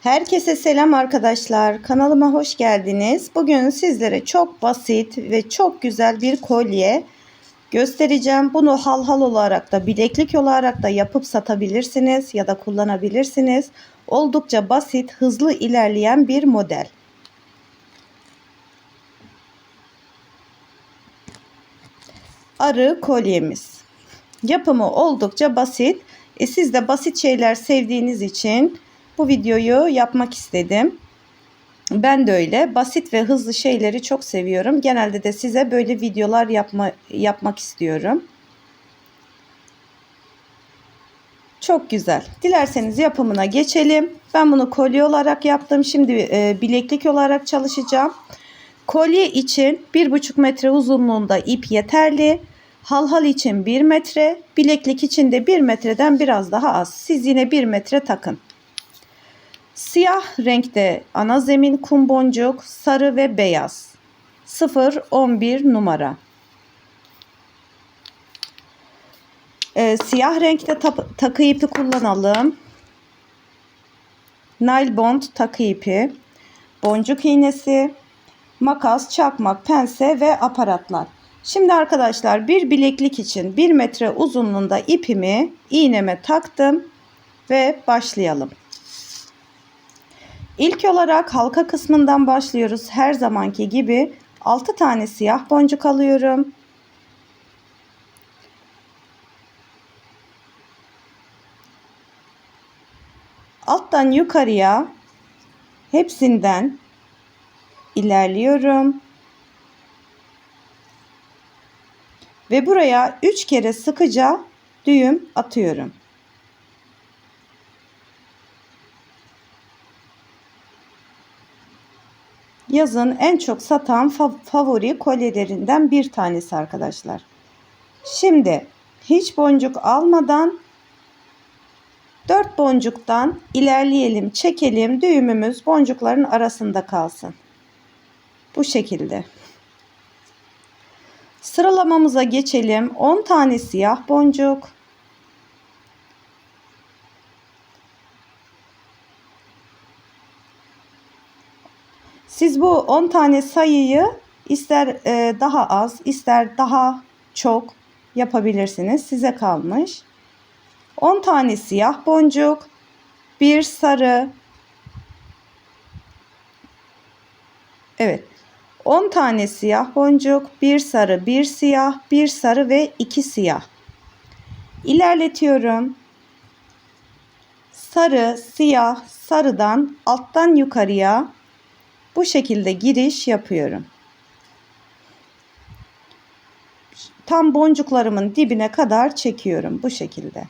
Herkese selam arkadaşlar. Kanalıma hoş geldiniz. Bugün sizlere çok basit ve çok güzel bir kolye göstereceğim. Bunu hal hal olarak da bileklik olarak da yapıp satabilirsiniz ya da kullanabilirsiniz. Oldukça basit, hızlı ilerleyen bir model. Arı kolyemiz. Yapımı oldukça basit. E siz de basit şeyler sevdiğiniz için bu videoyu yapmak istedim. Ben de öyle. Basit ve hızlı şeyleri çok seviyorum. Genelde de size böyle videolar yapma, yapmak istiyorum. Çok güzel. Dilerseniz yapımına geçelim. Ben bunu kolye olarak yaptım. Şimdi e, bileklik olarak çalışacağım. Kolye için 1,5 metre uzunluğunda ip yeterli. Halhal için 1 metre, bileklik için de 1 metreden biraz daha az. Siz yine 1 metre takın. Siyah renkte ana zemin kum boncuk, sarı ve beyaz. 0-11 numara. Ee, siyah renkte takı ipi kullanalım. Nail bond takı ipi, boncuk iğnesi, makas, çakmak, pense ve aparatlar. Şimdi arkadaşlar bir bileklik için 1 metre uzunluğunda ipimi iğneme taktım ve başlayalım. İlk olarak halka kısmından başlıyoruz. Her zamanki gibi 6 tane siyah boncuk alıyorum. Alttan yukarıya hepsinden ilerliyorum. Ve buraya 3 kere sıkıca düğüm atıyorum. Yazın en çok satan favori kolyelerinden bir tanesi arkadaşlar. Şimdi hiç boncuk almadan 4 boncuktan ilerleyelim, çekelim. Düğümümüz boncukların arasında kalsın. Bu şekilde. Sıralamamıza geçelim. 10 tane siyah boncuk. Siz bu 10 tane sayıyı ister e, daha az ister daha çok yapabilirsiniz. Size kalmış. 10 tane siyah boncuk, bir sarı. Evet. 10 tane siyah boncuk, bir sarı, bir siyah, bir sarı ve iki siyah. İlerletiyorum. Sarı, siyah, sarıdan alttan yukarıya bu şekilde giriş yapıyorum. Tam boncuklarımın dibine kadar çekiyorum bu şekilde.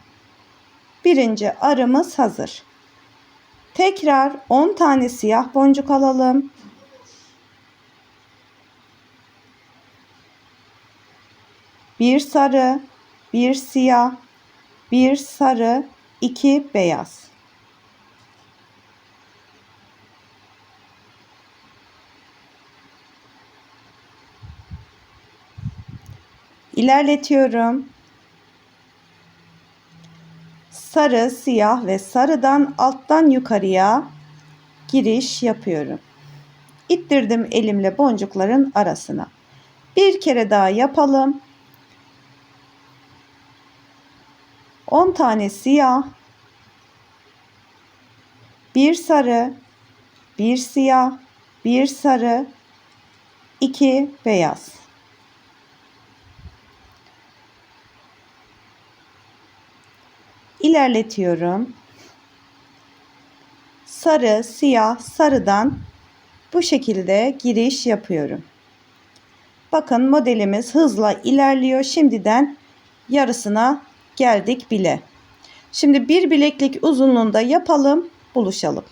Birinci arımız hazır. Tekrar 10 tane siyah boncuk alalım. Bir sarı, bir siyah, bir sarı, iki beyaz. İlerletiyorum. Sarı, siyah ve sarıdan alttan yukarıya giriş yapıyorum. İttirdim elimle boncukların arasına. Bir kere daha yapalım. 10 tane siyah, bir sarı, bir siyah, bir sarı, iki beyaz. İlerletiyorum. Sarı, siyah, sarıdan bu şekilde giriş yapıyorum. Bakın modelimiz hızla ilerliyor. Şimdiden yarısına geldik bile. Şimdi bir bileklik uzunluğunda yapalım, buluşalım.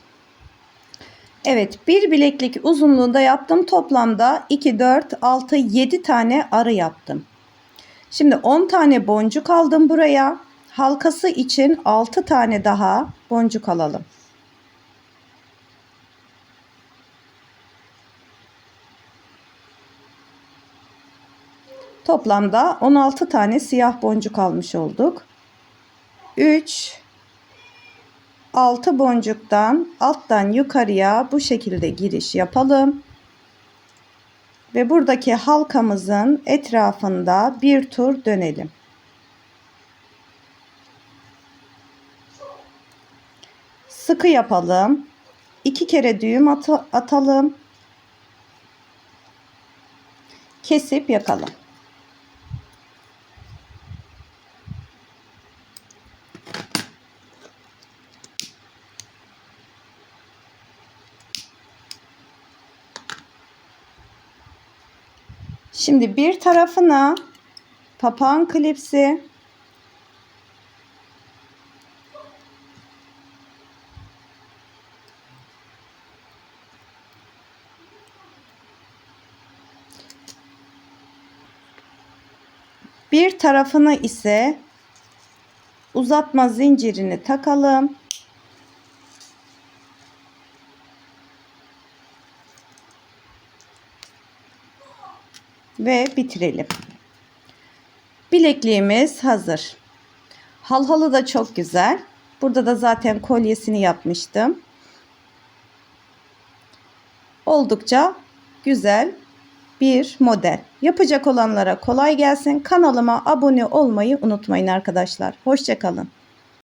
Evet, bir bileklik uzunluğunda yaptım. Toplamda 2, 4, 6, 7 tane arı yaptım. Şimdi 10 tane boncuk aldım buraya halkası için 6 tane daha boncuk alalım. Toplamda 16 tane siyah boncuk almış olduk. 3 6 boncuktan alttan yukarıya bu şekilde giriş yapalım. Ve buradaki halkamızın etrafında bir tur dönelim. Sıkı yapalım. İki kere düğüm atı- atalım. Kesip yakalım. Şimdi bir tarafına papağan klipsi bir tarafına ise uzatma zincirini takalım. ve bitirelim. Bilekliğimiz hazır. Halhalı da çok güzel. Burada da zaten kolyesini yapmıştım. Oldukça güzel bir model. Yapacak olanlara kolay gelsin. Kanalıma abone olmayı unutmayın arkadaşlar. Hoşçakalın.